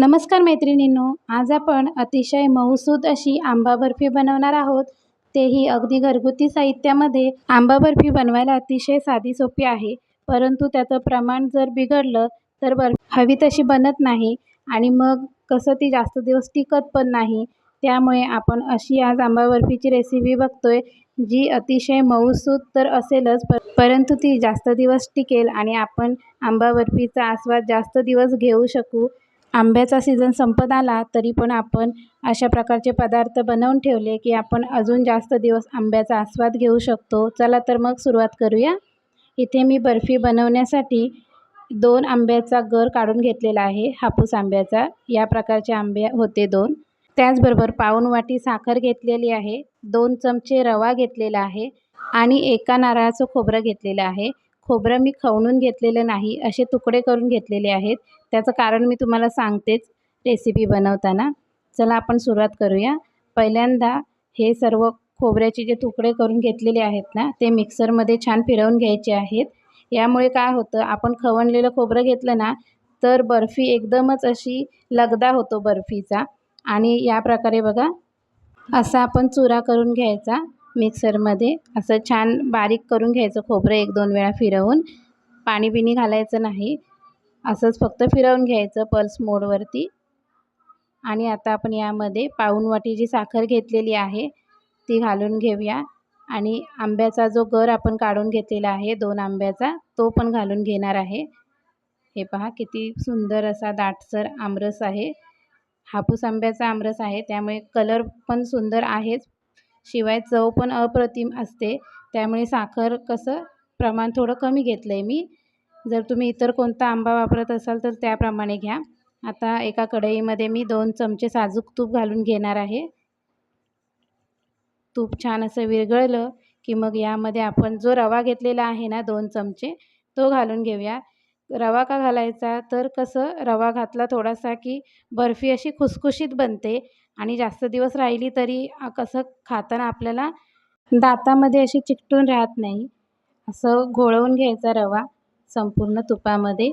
नमस्कार मैत्रिणींनो आज आपण अतिशय मऊसूद अशी आंबा बर्फी बनवणार आहोत. तेही अगदी घरगुती साहित्यामध्ये आंबा बर्फी बनवायला अतिशय साधी सोपी आहे. परंतु त्याचं प्रमाण जर बिघडलं तर बर्फी हवी तशी बनत नाही आणि मग कसं ती जास्त दिवस टिकत पण नाही. त्यामुळे आपण अशी आज आंबा बर्फीची रेसिपी बघतोय जी अतिशय मऊसूद तर असेलच पर परंतु ती जास्त दिवस टिकेल आणि आपण आंबा बर्फीचा आस्वाद जास्त दिवस घेऊ शकू. आंब्याचा सीझन संपत आला तरी पण आपण अशा प्रकारचे पदार्थ बनवून ठेवले की आपण अजून जास्त दिवस आंब्याचा आस्वाद घेऊ शकतो. चला तर मग सुरुवात करूया. इथे मी बर्फी बनवण्यासाठी दोन आंब्याचा गर काढून घेतलेला आहे हापूस आंब्याचा. या प्रकारचे आंबे होते दोन. त्याचबरोबर पाऊण वाटी साखर घेतलेली आहे दोन चमचे रवा घेतलेला आहे आणि एका नारळाचं खोबरं घेतलेलं आहे. खोबरं मी खवणून घेतलेलं नाही असे तुकडे करून घेतलेले आहेत. त्याचं कारण मी तुम्हाला सांगतेच रेसिपी बनवताना. चला आपण सुरुवात करूया. पहिल्यांदा हे सर्व खोबऱ्याचे जे तुकडे करून घेतलेले आहेत ना ते मिक्सरमध्ये छान फिरवून घ्यायचे आहेत. यामुळे काय होतं आपण खवणलेलं खोबरं घेतलं ना तर बर्फी एकदमच अशी लगदा होतो बर्फीचा. आणि या प्रकारे बघा असा आपण चुरा करून घ्यायचा. मिक्सरमध्ये असं छान बारीक करून घ्यायचं खोबरं एक दोन वेळा फिरवून. पाणी बिणी घालायचं नाही. असंच फक्त फिरवून घ्यायचं पल्स मोडवरती आणि आता आपण यामध्ये पाऊण वाटी जी साखर घेतलेली आहे ती घालून घेऊया. आणि आंब्याचा जो गर आपण काढून घेतलेला आहे दोन आंब्याचा तो पण घालून घेणार आहे. हे पहा किती सुंदर असा दाटसर आमरस आहे. हापूस आंब्याचा आमरस आहे त्यामुळे कलर पण सुंदर आहेच. शिवाय चव पण अप्रतिम असते. त्यामुळे साखर कसं प्रमाण थोडं कमी घेतलं आहे मी. जर तुम्ही इतर कोणता आंबा वापरत असाल तर त्याप्रमाणे घ्या. आता एका कढईमध्ये मी दोन चमचे साजूक तूप घालून घेणार आहे. तूप छान असं विरघळलं की मग यामध्ये आपण जो रवा घेतलेला आहे ना दोन चमचे तो घालून घेऊया. रवा का घालायचा? तर कसं रवा घातला थोडासा की बर्फी अशी खुसखुशीत बनते आणि जास्त दिवस राहिली तरी कसं खाताना आपल्याला दातामध्ये अशी चिकटून राहत नाही. असं घोळवून घ्यायचा रवा संपूर्ण तुपामध्ये.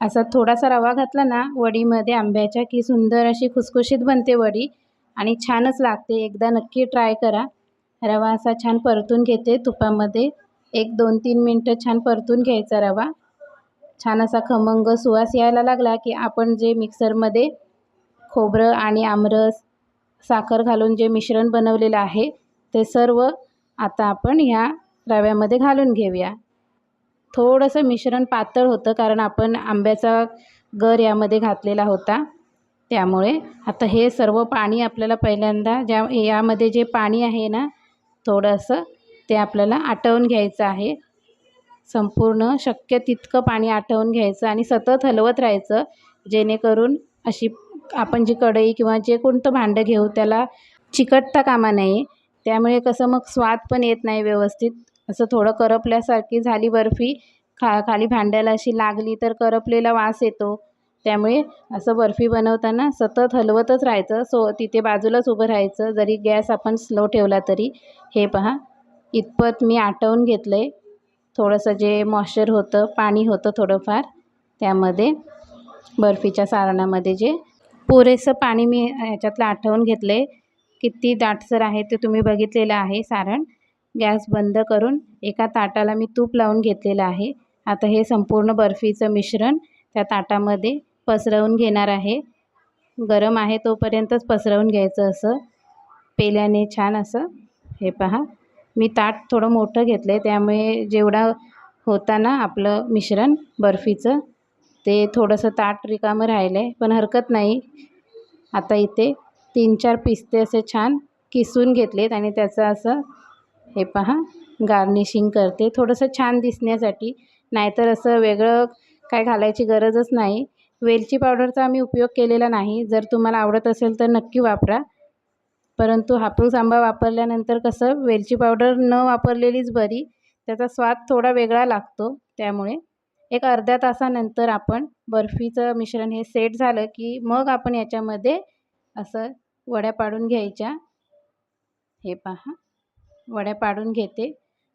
असा थोडासा रवा घातला ना वडीमध्ये आंब्याच्या की सुंदर अशी खुसखुशीत बनते वडी आणि छानच लागते. एकदा नक्की ट्राय करा. रवा असा छान परतून घेते. तुपामध्ये एक दोन तीन मिनटं छान परतून घ्यायचा रवा. छान असा खमंग सुवास यायला लागला की आपण जे मिक्सरमध्ये खोबरं आणि आमरस साखर घालून जे मिश्रण बनवलेलं आहे ते सर्व आता आपण ह्या रव्यामध्ये घालून घेऊया. थोडंसं मिश्रण पातळ होतं कारण आपण आंब्याचा गर यामध्ये घातलेला होता. त्यामुळे आता हे सर्व पाणी आपल्याला पहिल्यांदा ज्या यामध्ये जे पाणी आहे ना थोडंसं ते आपल्याला आटवून घ्यायचं आहे. संपूर्ण शक्य तितकं पाणी आटवून घ्यायचं आणि सतत हलवत राहायचं जेणेकरून अशी आपण जी कढई किंवा जे कोणतं भांडं घेऊ त्याला चिकटता कामा नये. त्यामुळे कसं मग स्वाद पण येत नाही व्यवस्थित. असं थोडं करपल्यासारखी झाली बर्फी खा खाली भांड्याला अशी लागली तर करपलेला वास येतो. त्यामुळे असं बर्फी बनवताना सतत हलवतच राहायचं सो तिथे बाजूलाच उभं राहायचं. जरी गॅस आपण स्लो ठेवला तरी. हे पहा इतपत मी आटवून घेतलं आहे थोडंसं जे मॉइश्चर होतं पाणी होतं थोडंफार त्यामध्ये बर्फीच्या सारणामध्ये जे पुरेसं पाणी मी ह्याच्यातलं आठवून घेतलं. आहे किती दाटसर आहे ते तुम्ही बघितलेलं आहे सारण. गॅस बंद करून एका ताटाला मी तूप लावून घेतलेलं आहे. आता हे संपूर्ण बर्फीचं मिश्रण त्या ताटामध्ये पसरवून घेणार आहे. गरम आहे तोपर्यंतच पसरवून घ्यायचं असं. पेल्याने छान असं हे पहा. मी ताट थोडं मोठं घेतलं आहे त्यामुळे जेवढा होता ना आपलं मिश्रण बर्फीचं ते थोडंसं ताट रिकामं राहिलं आहे पण हरकत नाही. आता इथे तीन चार पिस्ते असे छान किसून घेतलेत आणि त्याचं असं हे पहा गार्निशिंग करते. थोडंसं छान दिसण्यासाठी नाहीतर असं वेगळं काय घालायची गरजच नाही. वेलची पावडरचा आम्ही उपयोग केलेला नाही. जर तुम्हाला आवडत असेल तर नक्की वापरा. परंतु हापूस आंबा वापरल्यानंतर कसं वेलची पावडर न वापरलेलीच बरी त्याचा स्वाद थोडा वेगळा लागतो. त्यामुळे एक अर्ध्या तासानंतर आपण बर्फीचं मिश्रण हे सेट झालं की मग आपण याच्यामध्ये असं वड्या पाडून घ्यायच्या. हे पहा वड्या पाडून घेते.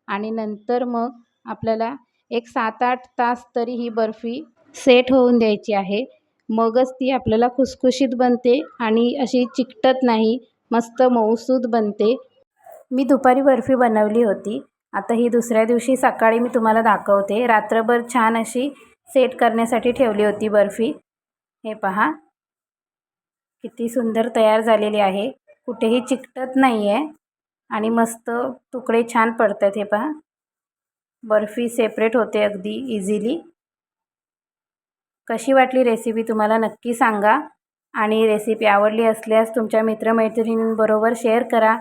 आणि नंतर मग आपल्याला एक सात आठ तास तरी ही बर्फी सेट होऊन द्यायची आहे. मगच ती आपल्याला खुसखुशीत बनते आणि अशी चिकटत नाही. मस्त मऊसूद बनते. मी दुपारी बर्फी बनवली होती. आता ही दुसऱ्या दिवशी सकाळी मी तुम्हाला दाखवते. रात्रभर छान अशी सेट करण्यासाठी ठेवली होती बर्फी. हे पहा. किती सुंदर तयार झालेली आहे. कुठेही चिकटत नाही आहे आणि मस्त तुकडे छान पडतात हे पहा. बर्फी सेपरेट होते अगदी इझिली कशी वाटली रेसिपी तुम्हाला नक्की सांगा. आणि रेसिपी आवडली असल्यास तुमच्या मित्रमैत्रिणींबरोबर शेअर करा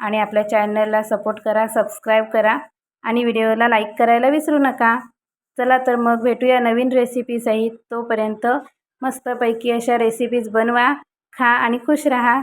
आणि आपल्या चॅनलला सपोर्ट करा सबस्क्राईब करा आणि व्हिडिओला लाईक करायला विसरू नका. चला तर मग भेटूया नवीन रेसिपीसहित तोपर्यंत मस्तपैकी अशा रेसिपीज बनवा खा आणि खुश रहा.